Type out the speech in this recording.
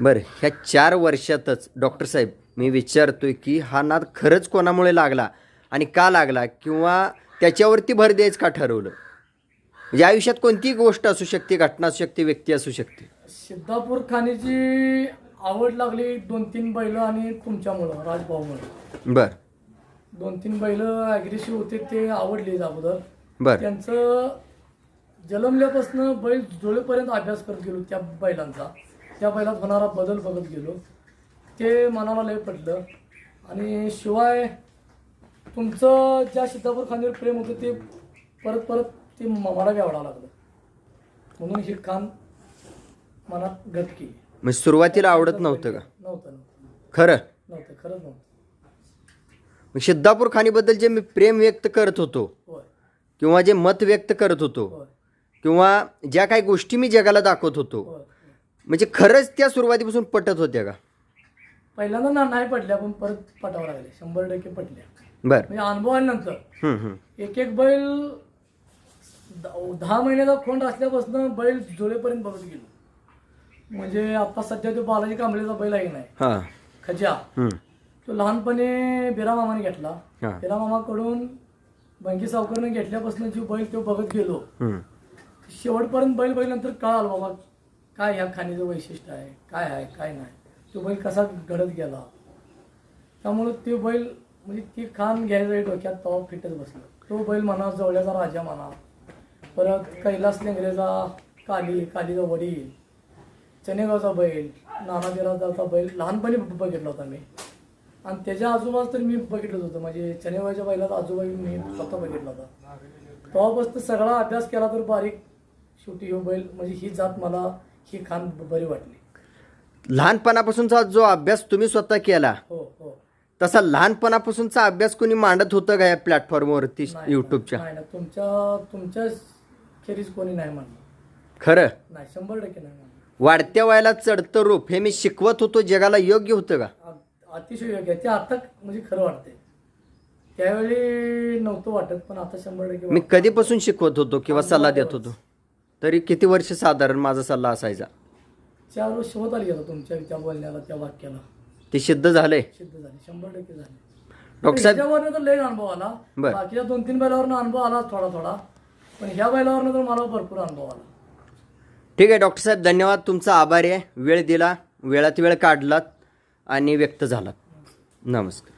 बरं ह्या चार वर्षातच डॉक्टर साहेब मी विचारतोय की हा नाद खरंच कोणामुळे लागला आणि का लागला किंवा त्याच्यावरती भर द्यायचं का ठरवलं? म्हणजे आयुष्यात कोणतीही गोष्ट असू शकते घटना असू शकते व्यक्ती असू शकते. सिद्धापूर खाण्याची आवड लागली दोन तीन बैल आणि तुमच्यामुळं राजभाऊमुळं. बर. दोन तीन बैल ॲग्रेसिव्ह होते ते आवडले अगोदर. बर. त्यांचं जन्मल्यापासून बैल जुळेपर्यंत अभ्यास करत गेलो त्या बैलांचा. त्या बैलात होणारा बदल बघत गेलो. ते मनाला लय पडलं. आणि शिवाय तुमचं ज्या सिद्धापूर खांद्यावर प्रेम होतं ते परत परत ते मला बी आवडायला लागलं. म्हणून ही खान मनात गट केली. म्हणजे सुरुवातीला आवडत नव्हतं का? नव्हतं नव्हतं. खरं? नव्हतं खरंच नव्हतं. मग सिद्धापूर खानीबद्दल जे मी प्रेम व्यक्त करत होतो होय. किंवा जे मत व्यक्त करत होतो होय. किंवा ज्या काही गोष्टी मी जगाला दाखवत होतो होय. म्हणजे खरंच त्या सुरुवातीपासून पटत होत्या का? पहिल्यांदा ना नाही पडल्या पण परत पटावं लागले. शंभर टक्के पटल्या. बर. म्हणजे अनुभव आल्यानंतर हम्म, हम्म. एक एक बैल द- दहा महिन्याचा खोंड असल्यापासून बैल जुळेपर्यंत बघत गेलो. म्हणजे आता सध्या तो बालाजी कांबळेचा बैल आहे नाही? हा. खजा हम्म. तो लहानपणी बिरामामाने घेतला. हा. बिरामामाकडून बंकी सावकरने घेतल्यापासून जो बैल तो बघत गेलो. हम्म. शेवटपर्यंत बैल बैल काय आलं बाबा काय ह्या खाणीचं वैशिष्ट्य आहे? काय आहे? काय नाही? तो बैल कसा घडत गेला? त्यामुळं ते बैल म्हणजे ती खाण घ्यायचं डोक्यात तवा फिटत बसलं. तो बैल म्हणा जवळ्याचा राजा म्हणा परत कैलास लेंगरेचा काली कालीचा वडील चनेगावचा बैल नाना बिराजाचा बैल लहानपणी बघितला होता मी. आणि त्याच्या आजोबाच तर मी बघितलंच होतं. म्हणजे चनेगावच्या बैलाचा आजोबा मी स्वतः बघितला होता. तेव्हापासून सगळा अभ्यास केला तर बारीक शेवटी हो बैल. म्हणजे ही जात मला ही खान बरी वाटली. लहानपणापासूनचा जो अभ्यास तुम्ही स्वतः केला हो हो. तसा लहानपणापासूनचा अभ्यास कोणी मांडत होतं का या प्लॅटफॉर्मवरती युट्यूबच्या तुमच्या तुमच्या खेरीज कोणी नाही म्हणलं खरं? नाही शंभर टक्के नाही वाढत्या वयाला चढतं रूप हे मी शिकवत होतो जगाला योग्य होतं का? अतिशय योग्य. ते आता म्हणजे खरं वाटतंय. त्यावेळी नव्हतं वाटत पण आता शंभर टक्के मी वाटतं. कधीपासून शिकवत होतो किंवा सल्ला देत होतो? तरी किती वर्ष साधारण माझा सल्ला असायचा? चार वर्ष होत आली आता तुमच्या त्या बोलण्याला त्या वाक्याला. ते सिद्ध झालंय सिद्ध झाली. शंभर टक्के झाली. डॉक्टर साहेब तर लय अनुभव आला. बरं. बाकीच्या दोन तीन बैलावरनं अनुभव आला थोडा थोडा. पण ह्या बैलावरनं तर मला भरपूर अनुभव आला. ठीक आहे डॉक्टर साहेब धन्यवाद. तुमचा आभारी आहे. वेळ दिला. वेळात वेळ काढलात आणि व्यक्त झालात. नमस्कार.